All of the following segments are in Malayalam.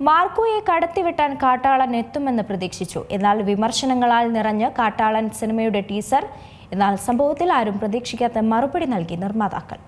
മാർക്കോയെ കടത്തിവിട്ടാൻ കാട്ടാളൻ എത്തുമെന്ന് പ്രതീക്ഷിച്ചു. എന്നാൽ വിമർശനങ്ങളാൽ നിറഞ്ഞ് കാട്ടാളൻ സിനിമയുടെ ടീസർ. എന്നാൽ സംഭവത്തിൽ ആരും പ്രതീക്ഷിക്കാത്ത മറുപടി നൽകി നിർമ്മാതാക്കൾ.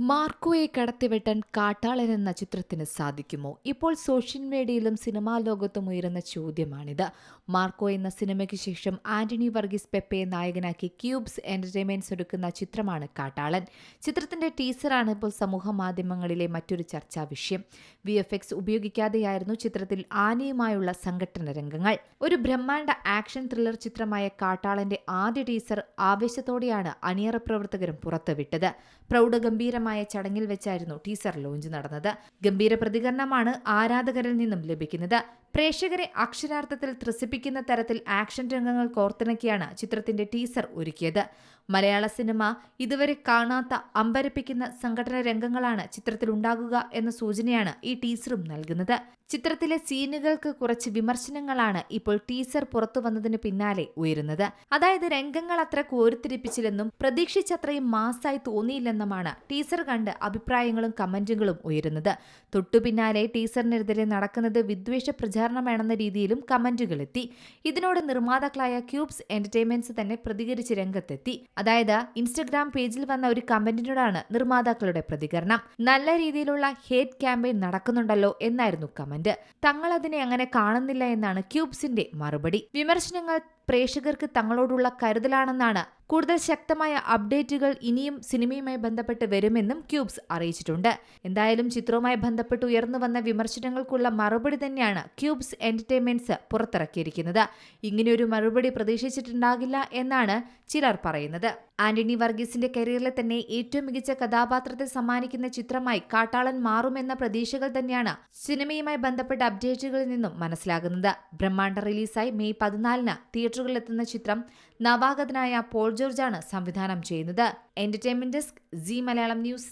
മാർക്കോയെ കടത്തിവെട്ടാൻ കാട്ടാളൻ എന്ന ചിത്രത്തിന് സാധിക്കുമോ? ഇപ്പോൾ സോഷ്യൽ മീഡിയയിലും സിനിമാ ലോകത്തും ഉയരുന്ന ചോദ്യമാണിത്. മാർക്കോ എന്ന സിനിമയ്ക്ക് ശേഷം ആന്റണി വർഗീസ് പെപ്പയെ നായകനാക്കി ക്യൂബ്സ് എന്റർടൈൻമെന്റ്സ് ഒരുക്കുന്ന ചിത്രമാണ് കാട്ടാളൻ. ചിത്രത്തിന്റെ ടീസറാണ് ഇപ്പോൾ സമൂഹ മാധ്യമങ്ങളിലെ മറ്റൊരു ചർച്ചാ വിഷയം. വി എഫ് എക്സ് ഉപയോഗിക്കാതെയായിരുന്നു ചിത്രത്തിൽ ആനയുമായുള്ള സംഘടന രംഗങ്ങൾ. ഒരു ബ്രഹ്മാണ്ഡ ആക്ഷൻ ത്രില്ലർ ചിത്രമായ കാട്ടാളന്റെ ആദ്യ ടീസർ ആവേശത്തോടെയാണ് അണിയറ പ്രവർത്തകരും പുറത്തുവിട്ടത്. പ്രൗഢഗംഭീരമായ ചടങ്ങിൽ വെച്ചായിരുന്നു ടീസർ ലോഞ്ച് നടന്നത്. ഗംഭീര പ്രതികരണമാണ് ആരാധകരിൽ നിന്നും ലഭിക്കുന്നത്. പ്രേക്ഷകരെ അക്ഷരാർത്ഥത്തിൽ ത്രസിപ്പിക്കുന്ന തരത്തിൽ ആക്ഷൻ രംഗങ്ങൾ കോർത്തിണക്കിയാണ് ചിത്രത്തിന്റെ ടീസർ ഒരുക്കിയത്. മലയാള സിനിമ ഇതുവരെ കാണാത്ത അമ്പരപ്പിക്കുന്ന സംഘടന രംഗങ്ങളാണ് ചിത്രത്തിൽ ഉണ്ടാകുക എന്ന സൂചനയാണ് ഈ ടീസറും നൽകുന്നത്. ചിത്രത്തിലെ സീനുകൾക്ക് കുറച്ച് വിമർശനങ്ങളാണ് ഇപ്പോൾ ടീസർ പുറത്തു വന്നതിന് പിന്നാലെ ഉയരുന്നത്. അതായത് രംഗങ്ങൾ അത്ര കോരിത്തിരിപ്പിച്ചില്ലെന്നും പ്രതീക്ഷിച്ചത്രയും മാസായി തോന്നിയില്ലെന്നുമാണ് ടീസർ കണ്ട് അഭിപ്രായങ്ങളും കമന്റുകളും ഉയരുന്നത്. തൊട്ടുപിന്നാലെ ടീസറിനെതിരെ നടക്കുന്നത് വിദ്വേഷ പ്രചാരണമാണെന്ന രീതിയിലും കമന്റുകൾ എത്തി ഇതിനോട് നിർമ്മാതാക്കളായ ക്യൂബ്സ് എന്റർടൈൻമെന്റ്സ് തന്നെ പ്രതികരിച്ച് രംഗത്തെത്തി. അതായത് ഇൻസ്റ്റഗ്രാം പേജിൽ വന്ന ഒരു കമന്റിനോടാണ് നിർമ്മാതാക്കളുടെ പ്രതികരണം. നല്ല രീതിയിലുള്ള ഹേറ്റ് ക്യാമ്പയിൻ നടക്കുന്നുണ്ടല്ലോ എന്നായിരുന്നു കമന്റ്. തങ്ങൾ അതിനെ അങ്ങനെ കാണുന്നില്ല എന്നാണ് ക്യൂബ്സിന്റെ മറുപടി. വിമർശനങ്ങൾ പ്രേക്ഷകർക്ക് തങ്ങളോടുള്ള കരുതലാണെന്നാണ് കൂടുതൽ ശക്തമായ അപ്ഡേറ്റുകൾ ഇനിയും സിനിമയുമായി ബന്ധപ്പെട്ട് വരുമെന്നും ക്യൂബ്സ് അറിയിച്ചിട്ടുണ്ട്. എന്തായാലും ചിത്രവുമായി ബന്ധപ്പെട്ട് ഉയർന്നു വന്ന വിമർശനങ്ങൾക്കുള്ള മറുപടി തന്നെയാണ് ക്യൂബ്സ് എന്റർടൈൻമെന്റ്സ് പുറത്തിറക്കിയിരിക്കുന്നത്. ഇങ്ങനെയൊരു മറുപടി പ്രതീക്ഷിച്ചിട്ടുണ്ടാകില്ല എന്നാണ് ചിലർ പറയുന്നത്. ആന്റണി വർഗീസിന്റെ കരിയറിലെ തന്നെ ഏറ്റവും മികച്ച കഥാപാത്രത്തെ സമ്മാനിക്കുന്ന ചിത്രമായി കാട്ടാളൻ മാറുമെന്ന പ്രതീക്ഷകൾ തന്നെയാണ് സിനിമയുമായി ബന്ധപ്പെട്ട അപ്ഡേറ്റുകളിൽ നിന്നും മനസ്സിലാകുന്നത്. ബ്രഹ്മാണ്ഡ റിലീസായി മെയ് പതിനാലിന് തിയേറ്ററുകളിലെത്തുന്ന ചിത്രം നവാഗതനായ പോൾ ജോർജാണ് സംവിധാനം ചെയ്യുന്നത്. Entertainment desk Zee Malayalam news.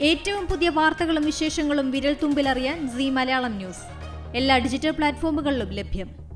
ഏറ്റവും പുതിയ വാർത്തകളും വിശേഷങ്ങളും വിരൽ തുമ്പിലറിയാൻ സി മലയാളം ന്യൂസ്. എല്ലാ ഡിജിറ്റൽ പ്ലാറ്റ്ഫോമുകളിലും ലഭ്യം.